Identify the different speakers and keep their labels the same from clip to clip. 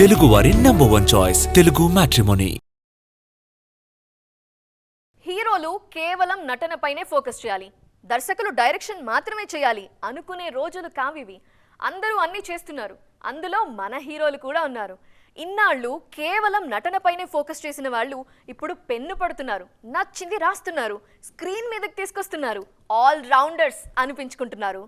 Speaker 1: తెలుగువారి number one choice Telugu matrimony
Speaker 2: హీరోలు కేవలం నటనపైనే ఫోకస్ చేయాలి. దర్శకులు డైరెక్షన్ మాత్రమే చేయాలి అనుకునే రోజులు కావివి. అందరూ అన్నీ చేస్తున్నారు. అందులో మన హీరోలు కూడా ఉన్నారు. ఇన్నాళ్ళు కేవలం నటనపైనే ఫోకస్ చేసిన వాళ్ళు ఇప్పుడు పెన్ను పడుతున్నారు. నచ్చింది రాస్తున్నారు. స్క్రీన్ మీదకి తీసుకొస్తున్నారు. ఆల్ రౌండర్స్ అనిపించుకుంటున్నారు.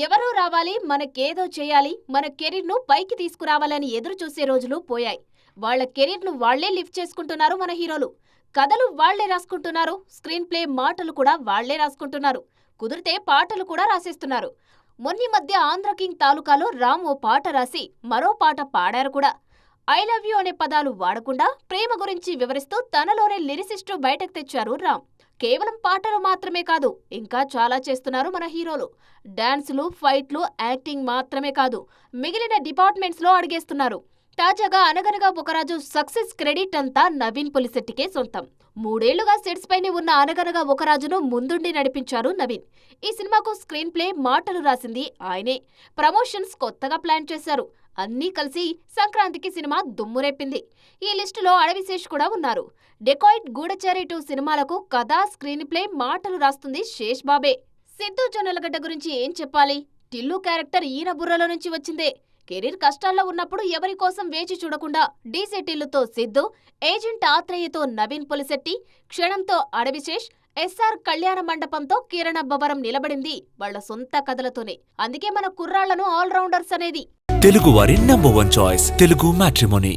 Speaker 3: ఎవరో రావాలి మనకేదో చేయాలి మన కెరీర్ను పైకి తీసుకురావాలని ఎదురు చూసే రోజులు పోయాయి. వాళ్ళ కెరీర్ను వాళ్ళే లిఫ్ట్ చేసుకుంటున్నారు మన హీరోలు. కథలు వాళ్ళే రాసుకుంటున్నారు స్క్రీన్ ప్లే మాటలు కూడా వాళ్ళే రాసుకుంటున్నారు. కుదిరితే పాటలు కూడా రాసేస్తున్నారు. మొన్ని మధ్య ఆంధ్ర కింగ్ తాలూకాలో రామ్ ఓ పాట రాసి మరో పాట పాడారు కూడా. ఐ లవ్ యూ అనే పదాలు వాడకుండా ప్రేమ గురించి వివరిస్తూ తనలోనే లిరిసిస్టు బయటకు తెచ్చారు రామ్. కేవలం పాటలు మాత్రమే కాదు ఇంకా చాలా చేస్తున్నారు మన హీరోలు. డాన్సులు ఫైట్లు యాక్టింగ్ మాత్రమే కాదు మిగిలిన డిపార్ట్మెంట్స్లో అడిగేస్తున్నారు. తాజాగా అనగనగా ఒకరాజు సక్సెస్ క్రెడిట్ అంతా నవీన్ పులిశెట్టికే సొంతం. మూడేళ్ళుగా సెట్స్ పైనే ఉన్న అనగనగా ఒకరాజును ముందుండి నడిపించారు నవీన్. ఈ సినిమాకు స్క్రీన్ ప్లే మాటలు రాసింది ఆయనే. ప్రమోషన్స్ కొత్తగా ప్లాన్ చేశారు. అన్నీ కలిసి సంక్రాంతికి సినిమా దుమ్మురేపింది ఈ లిస్టులో అడవిశేష్ కూడా ఉన్నారు. డెకాయిట్ గూఢచారి టూ సినిమాలకు కథ స్క్రీన్ ప్లే మాటలు రాస్తుంది శేష్ బాబే. సిద్ధు జొన్నలగడ్డ గురించి ఏం చెప్పాలి? టిల్లు క్యారెక్టర్ ఈయన బుర్రలో నుంచి వచ్చిందే. కెరీర్ కష్టాల్లో ఉన్నప్పుడు ఎవరి కోసం వేచి చూడకుండా డీసెటిల్లుతో సిద్ధు ఏజెంట్ ఆత్రేయతో నవీన్ పులిశెట్టి క్షణంతో అడవిశేష్ ఎస్ఆర్ కళ్యాణ మండపంతో కిరణ భవరం నిలబడింది వాళ్ళ సొంత కథలతోనే. అందుకే మన కుర్రాళ్ళను ఆల్రౌండర్స్ అనేది.
Speaker 1: తెలుగువారి number one choice Telugu matrimony.